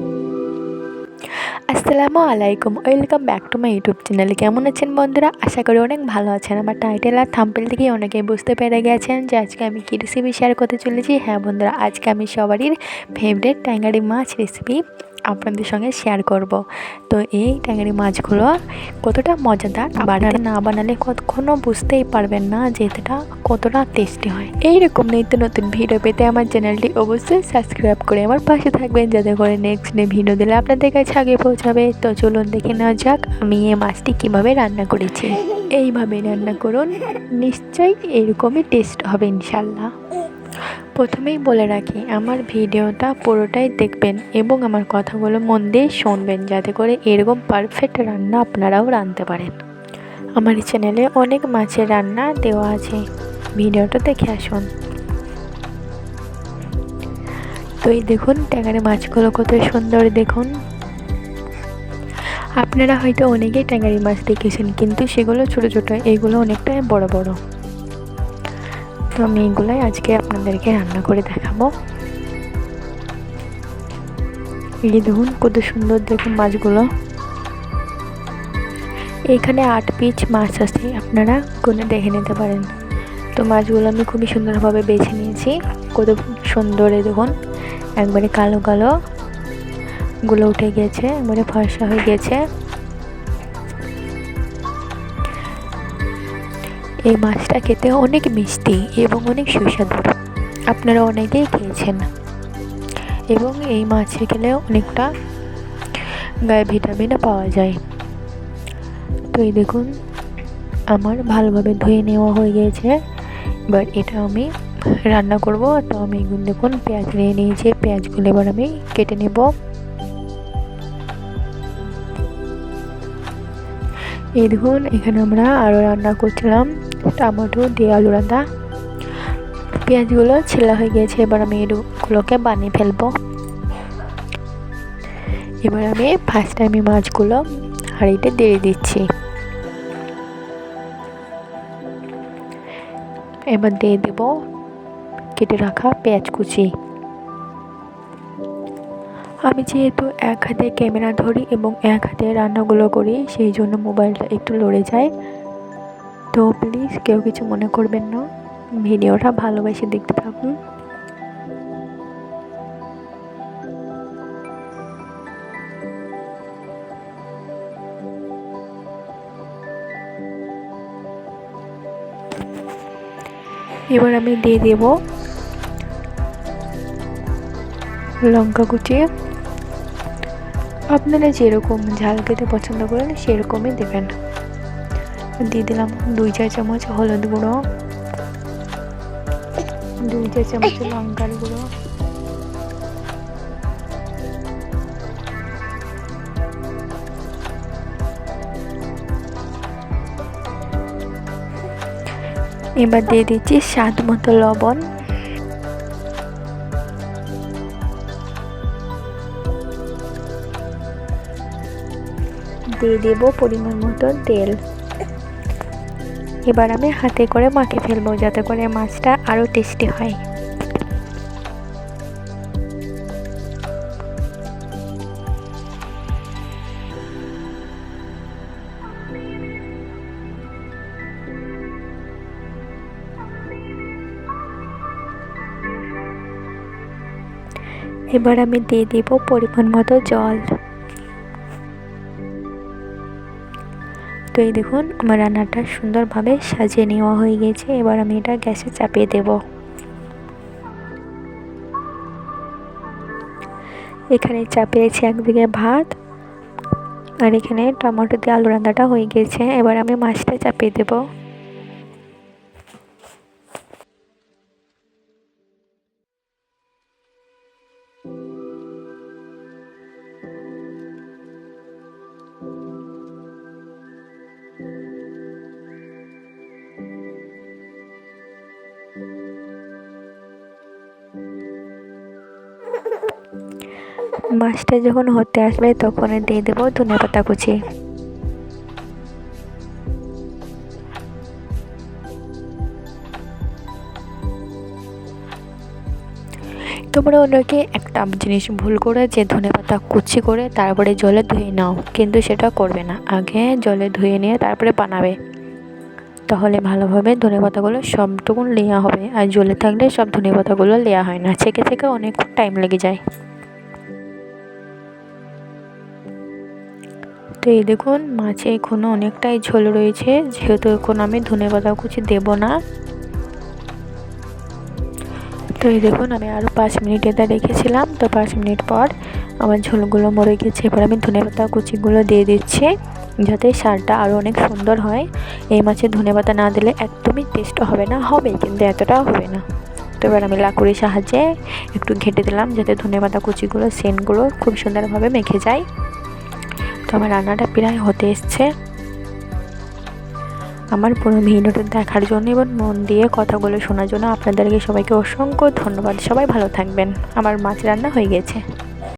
Thank you. আসসালামু আলাইকুম, welcome back to my YouTube channel. কেমন আছেন বন্ধুরা? আশা করি অনেক ভালো আছেন। আমার টাইটেল আর থাম্পেল থেকে অনেকেই বুঝতে পেরে গেছেন যে আজকে আমি কী রেসিপি শেয়ার করতে চলেছি। হ্যাঁ বন্ধুরা, আজকে আমি সবারই ফেভারিট ট্যাঙ্গারি মাছ রেসিপি আপনাদের সঙ্গে শেয়ার করব। তো এই ট্যাঙ্গারি মাছগুলো কতটা মজাদার বানাতে না বানালে কতক্ষণও বুঝতেই পারবেন না যে এটা কতটা টেস্টি হয়। এইরকম নিত্য নতুন ভিডিও পেতে আমার চ্যানেলটি অবশ্যই সাবস্ক্রাইব করে আমার পাশে থাকবেন। যাতে করে নেক্সট ডে ভিডিও দিলে আপনাদের কাছে আগে পৌঁছাবে তো চলুন দেখে নেওয়া যাক আমি এই মাছটি কীভাবে রান্না করেছি। এইভাবে রান্না করুন, নিশ্চয়ই এরকমই টেস্ট হবে ইনশাল্লাহ প্রথমেই বলে রাখি, আমার ভিডিওটা পুরোটাই দেখবেন এবং আমার কথাগুলো মন দিয়ে শুনবেন, যাতে করে এরকম পারফেক্ট রান্না আপনারাও রাঁধতে পারেন। আমার চ্যানেলে অনেক মাছের রান্না দেওয়া আছে, ভিডিওটা দেখে আসুন। তো এই দেখুন ট্যাঙ্গারি মাছগুলো কত সুন্দর দেখুন। আপনারা হয়তো অনেকেই ট্যাঙ্গারি মাছ দেখেছেন, কিন্তু সেগুলো ছোট ছোট, এগুলো অনেকটাই বড় বড়। তো আমি এইগুলাই আজকে আপনাদেরকে রান্না করে দেখাবো। এই দেখুন কত সুন্দর দেখুন মাছগুলো। এখানে আট পিচ মাছ আছে, আপনারা কোনো দেখে নিতে পারেন। তো মাছগুলো আমি খুবই সুন্দরভাবে বেছে নিয়েছি, কত সুন্দর দেখুন, একবারে কালো কালো। গুলো উঠে গেছে একবারে ফর্সা হয়ে গেছে এই মাছটা খেতে অনেক মিষ্টি এবং অনেক সুস্বাদু। আপনারা অনেকেই খেয়েছেন। এবং এই মাছে খেলে অনেকটা গায়ে ভিটামিনও পাওয়া যায়। তো এই দেখুন, আমার ভালোভাবে ধুয়ে নেওয়া হয়ে গিয়েছে। এবার এটা আমি রান্না করব। তো আমি দেখুন, পেঁয়াজ নিয়ে নিয়েছি। পেঁয়াজগুলো এবার আমি কেটে নেব। এই দেখুন, এখানে আমরা আরও রান্না করছিলাম। টমেটো, দিয়ে আলু রান্না। পেঁয়াজগুলো ছেলা হয়ে গিয়েছে, এবার আমি এগুলোকে বানিয়ে ফেলব। এবার আমি ফার্স্ট টাইমে মাছগুলো হাঁড়িতে দিয়ে দিচ্ছি। এবার দিয়ে দেব কেটে রাখা পেঁয়াজ কুচি। আমি যেহেতু এক হাতে ক্যামেরা ধরি এবং এক হাতে রান্নাগুলো করি, সেই জন্য মোবাইলটা একটু লড়ে যায়। তো প্লিজ কেউ কিছু মনে করবেন না। ভিডিওটা ভালোবেসে দেখতে থাকুন। এবার আমি দিয়ে দেব লঙ্কা কুচি। আপনারা যেরকম ঝাল খেতে পছন্দ করেন, সেরকমই দেবেন। দিয়ে দিলাম দুই চা চামচ হলুদ গুঁড়ো, দুই চা চামচ লঙ্কার গুঁড়ো। এবার দিয়ে দিচ্ছি স্বাদ মতো লবণ। দিয়ে দেবো পরিমাণ মতো তেল। এবার আমি হাতে করে মাখে ফেলব যাতে করে মাছটা আরও টেস্টি হয়। এবার আমি দিয়ে দিব পরিমাণ মতো জল। এই দেখুন, আমার রান্নাটা সুন্দরভাবে সাজিয়ে নেওয়া হয়ে গেছে। এবার আমি এটা গ্যাসে চাপিয়ে দেব। এখানে চাপিয়েছি একদিকে ভাত আর এখানে টমেটো দিয়ে আলু রান্নাটা হয়ে গেছে। এবার আমি মাছটা চাপিয়ে দেবো। মাছটা যখন হতে আসবে তখন দিয়ে দেবো ধনে পাতা কুচি। তোমরা ওনাকে একটা জিনিস ভুল করে যে ধনে পাতা কুচি করে তারপরে জলে ধুয়ে নাও, কিন্তু সেটা করবে না। আগে জলে ধুয়ে নিয়ে তারপরে বানাবে। তাহলে ভালোভাবে ধনে পাতাগুলো সবটুকুন নেওয়া হবে, আর জলে থাকলে সব ধনে পাতাগুলো নেওয়া হয় না। ছেঁকে ছেঁকে অনেক টাইম লেগে যায়। তো এই দেখুন, মাছে এখনও অনেকটাই ঝোল রয়েছে, যেহেতু এখন আমি ধনে পাতা কুচি দেবো না। তো এই দেখুন, আমি আরও পাঁচ মিনিট এটা রেখেছিলাম, তো পাঁচ মিনিট পর আমার ঝোলগুলো মরে গেছে। এবার আমি ধনে পাতা কুচিগুলো দিয়ে দিচ্ছি, যাতে সারটা আরও অনেক সুন্দর হয়। এই মাছে ধনে পাতা না দিলে একদমই টেস্ট হবে না হবে কিন্তু এতটাও হবে না। তো এবার আমি লাকুড়ির সাহায্যে একটু ঘেটে দিলাম, যাতে ধনে পাতা কুচিগুলো, সেন্টগুলো খুব সুন্দরভাবে মেখে যায়। তো আমার রান্নাটা প্রায় হতে এসছে। আমার পুরো ভিডিওটা দেখার জন্য এবং মন দিয়ে কথাগুলো শোনার জন্য আপনাদেরকে সবাইকে অসংখ্য ধন্যবাদ। সবাই ভালো থাকবেন। আমার মাছ রান্না হয়ে গেছে।